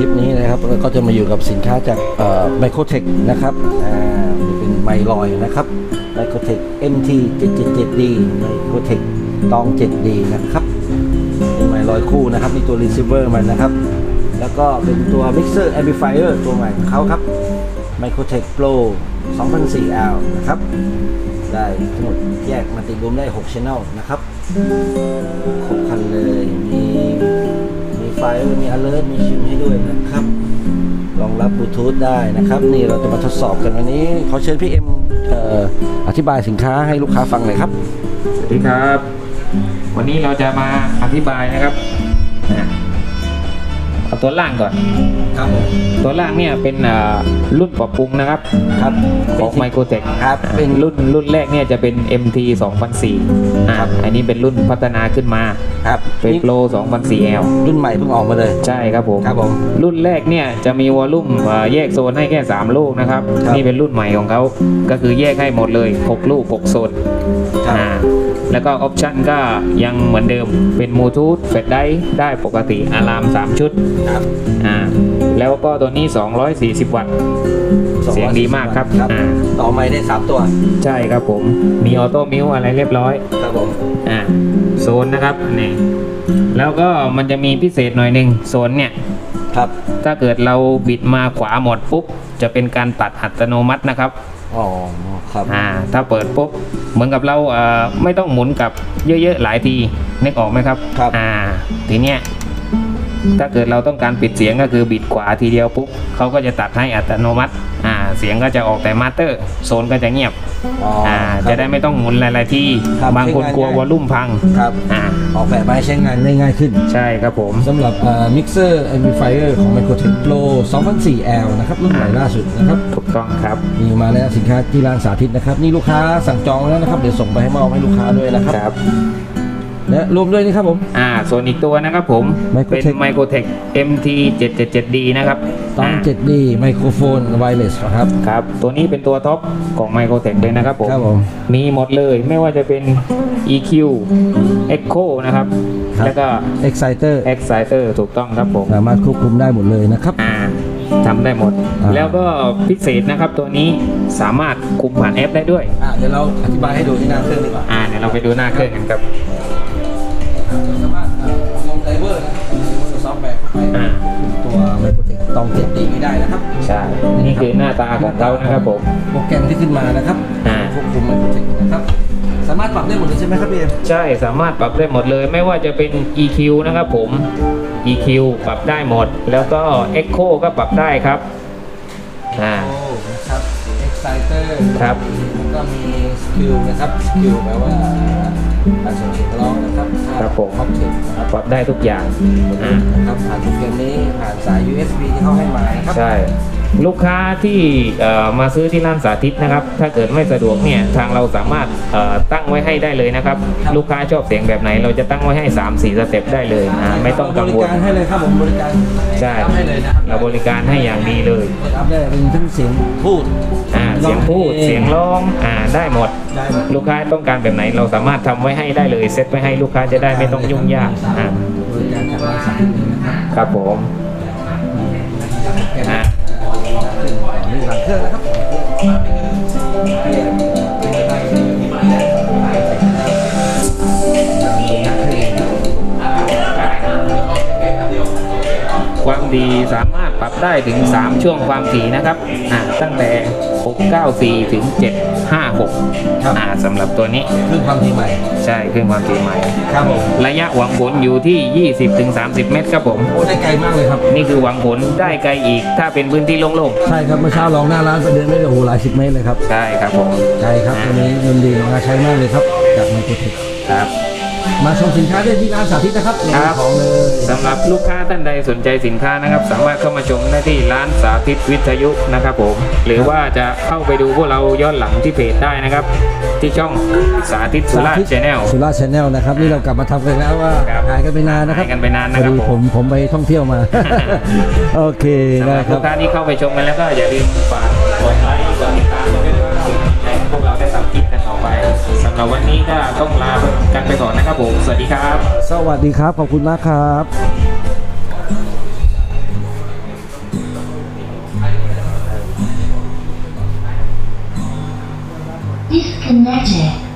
คลิปนี้นะครับก็จะมาอยู่กับสินค้าจากไมโครเทคนะครับอ่าเป็นไมลอยนะครับไมโครเทค MT 777D ไมโครเทคตอง 7D นะครับเป็นไมลอยคู่นะครับมีตัว receiver มันนะครับ แล้วก็เป็นตัว mixer amplifier ตัวใหม่ของเขาครับ m i c r o t e c Pro 2004L นะครับ ได้ทั้งหมดแยกมาติดรวมได้ 6 channel นะครับ ครบคันเลยมี ไฟมี alert มีชิมให้ด้วยนะครับรองรับบลูทูธได้นะครับ นี่เราจะมาทดสอบกันวันนี้ ขอเชิญพี่เอ็มเอ่ออธิบายสินค้าให้ลูกค้าฟังหน่อยครับ สวัสดีครับ วันนี้เราจะมาอธิบายนะครับอะเอาตัวล่างก่อนครับผมตัวล่างเนี่ยเป็นอ่ารุ่นปรับปรุงนะครับครับของ Microtech ครับเป็เป็นนรุ่นรุ่นแรกเนี่ยจะเป็น MT 2004อ่าครับอันนี้เป็นรุ่นพัฒนาขึ้นมาครับเป็นนี่ Pro 2004L รุ่นใหม่เพิ่งออกมาเลย ใช่ครับผมครับผมรุ่นแรกเนี่ยจะมีวอลลุ่มอ่าแยกโซนให้แค่ 3 ลูกนะครับครับนี่เป็นรุ่นใหม่ของเขาก็คือแยกให้หมดเลย 6 ลูก 6 โซนครับอ่าแล้วก็ออปชันก็ยังเหมือนเดิมเป็นบลูทูธเฟดได้ได้ปกติอะลาม 3 ชุดครับอ่าแล้วก็ตัวนี้ 240 วัตต์ เสียงดีมากครับครับ อ่า ต่อไม้ได้ 3 ตัว ใช่ครับผม มีออโต้มิวอะไรเรียบร้อย ครับผม อ่า โซนนะครับ นี่ แล้วก็มันจะมีพิเศษหน่อยหนึ่งโซนเนี่ย ครับ ถ้าเกิดเราบิดมาขวาหมดปุ๊บ จะเป็นการตัดอัตโนมัตินะครับ อ๋อ ครับ อ่า ถ้าเปิดปุ๊บ เหมือนกับเราเอ่อไม่ต้องหมุนกลับเยอะๆหลายทีนึกออกไหมครับ ครับ อ่า ทีเนี้ย ถ้าเกิดเราต้องการปิดเสียงก็คือบิดขวาทีเดียวปุ๊บเขาก็จะตัดให้อัตโนมัติอ่าเสียงก็จะออกแต่มาสเตอร์โซนก็จะเงียบอ๋ออ่าครับ จะได้ไม่ต้องหมุนหลายๆที่ครับบางคนใช้งานกลัวง่ายวอลลุ่มพังครับอ่าออกแบบมาให้ใช้งานได้ง่ายขึ้น ใช่ครับผม สำหรับมิกเซอร์แอมพลิฟายเออร์ของ Microtech Pro 2004L นะครับรุ่นใหม่ล่าสุดนะครับถูกต้องครับ มีมาแล้วสินค้าที่ร้านสาธิตนะครับ นี่ลูกค้าสั่งจองแล้วนะครับ เดี๋ยวส่งไปให้มอบให้ลูกค้าด้วยนะครับ ครับ และรวมด้วยนี่ครับผม อ่า ส่วนอีกตัวนะครับผม Microtech เป็น Microtech MT 777D นะครับต้องา 7D ไมโครโฟนไวเลสครับ ครับ ตัวนี้เป็นตัวท็อปของ Microtech เลยนะครับผม ครับผม มีหมดเลยไม่ว่าจะเป็น EQ Echo นะครับ ครับ แล้วก็ Exciter Exciter ถูกต้องครับผม สามารถควบคุมได้หมดเลยนะครับ อ่าทำได้หมด อ่า แล้วก็พิเศษนะครับตัวนี้สามารถคุมผ่านแอปได้ด้วย อะเดี๋ยวเราอธิบายให้ดูที่หน้าเครื่องดีกว่า อ่าเดี๋ยวเราไปดูหน้าเครื่องกันครับ เราสามารถอะลงไดเวอร์นะครับซอฟต์แวร์เข้าไปอ่า ตัวไมโครเทคตอง 7D ไม่ได้นะครับ ใช่ นี่คือหน้าตาของเขานะครับผม โปรแกรมที่ขึ้นมานะครับอ่า ควบคุมไมโครเทคนะครับ สามารถปรับได้หมดเลยใช่ไหมครับพี่เอ็มใช่สามารถปรับได้หมดเลย ไม่ว่าจะเป็น EQ นะครับผม EQ ปรับได้หมด แล้วก็ Echo ก็ปรับได้ครับ อ่า โอ้นะครับ Exciter ครับ แล้วก็มี Skill นะครับ Skill แปลว่า การส่งเสียงร้องนะครับครับผมคอมเทคนะครับปรับได้ทุกอย่าง อ่า นะครับผ่านโปรแกรมนี้ผ่านสาย USB ที่เขาให้มานะครับ ใช่ ลูกค้าที่เอ่อมาซื้อที่ร้านสาธิตนะครับ ถ้าเกิดไม่สะดวกเนี่ยทางเราสามารถเอ่อตั้งไว้ให้ได้เลยนะครับครับ ลูกค้าชอบเสียงแบบไหน เราจะตั้งไว้ให้ 3 4สเต็ปได้เลยอ่าไม่ต้องกังวบลริการให้เลยครับผมบริการใช่ทำให้เลยนะครับเราบริการให้อย่างดีเลยรับได้เป็นทั้งเสียงพูดอ่าเสียงพูดเสียงร้องอ่าได้หมดได้หมด ลูกค้าต้องการแบบไหน เราสามารถทำไว้ให้ได้เลยเซตไว้ให้ลูกค้าจะได้ไม่ต้องยุ่งยากอ่าบริการจากร้านสาธิตนี้นะครับครับผม หลังเครื่องนะครับ ดี สามารถปรับได้ถึง 3 ช่วงความถี่นะครับอ่าตั้งแต่ 694 ถึง 756ครับ อ่าสำหรับตัวนี้เครื่องความถี่ใหม่ใช่เครื่องความถี่ใหม่ ครับผมระยะหวังผลอยู่ที่ 20ถึง30 เมตรครับผม โอ้ได้ไกลมากเลยครับ นี่คือหวังผลได้ไกลอีก ถ้าเป็นพื้นที่โล่งใช่ครับเมื่อเช้าลองหน้าร้านไปเดินไม่ได้โอ้โหหลายสิบเมตรเลยครับๆใช่ครับผม ใช่ครับตัวนี้เงินดีน่าใช้มากเลยครับจากไมโครเทคครับ มาชมสินค้าได้ที่ร้านสาธิตนะครับครับ ของเลยสำหรับลูกค้าท่านใดสนใจสินค้านะครับ สามารถเข้ามาชมได้ที่ร้านสาธิตวิทยุนะครับผม หรือว่าจะเข้าไปดูพวกเราย้อนหลังที่เพจได้นะครับ ที่ช่องสาธิตสุราษฎร์ชแนล สุราษฎร์ชาแนลนะครับ นี่เรากลับมาทำกันแล้วว่าครับหายกันไปนานนะครับหายกันไปนานพนะอครับดีผผมมผมไปท่องเที่ยวมา โอเคสำหนะรับครัลูบกค้าที่เข้าไปชมกันแล้วก็อย่าลืมฝากกดไลค์กดติดตามกันด้วยนะครับ ให้พวกเราได้สัมผัสกันต่อไปสำหรับวันนี้ก็ต้องลากันไปก่อนนะครับผมสวัสดีครับ สวัสดีครับ ขอบคุณมากครับ Disconnected.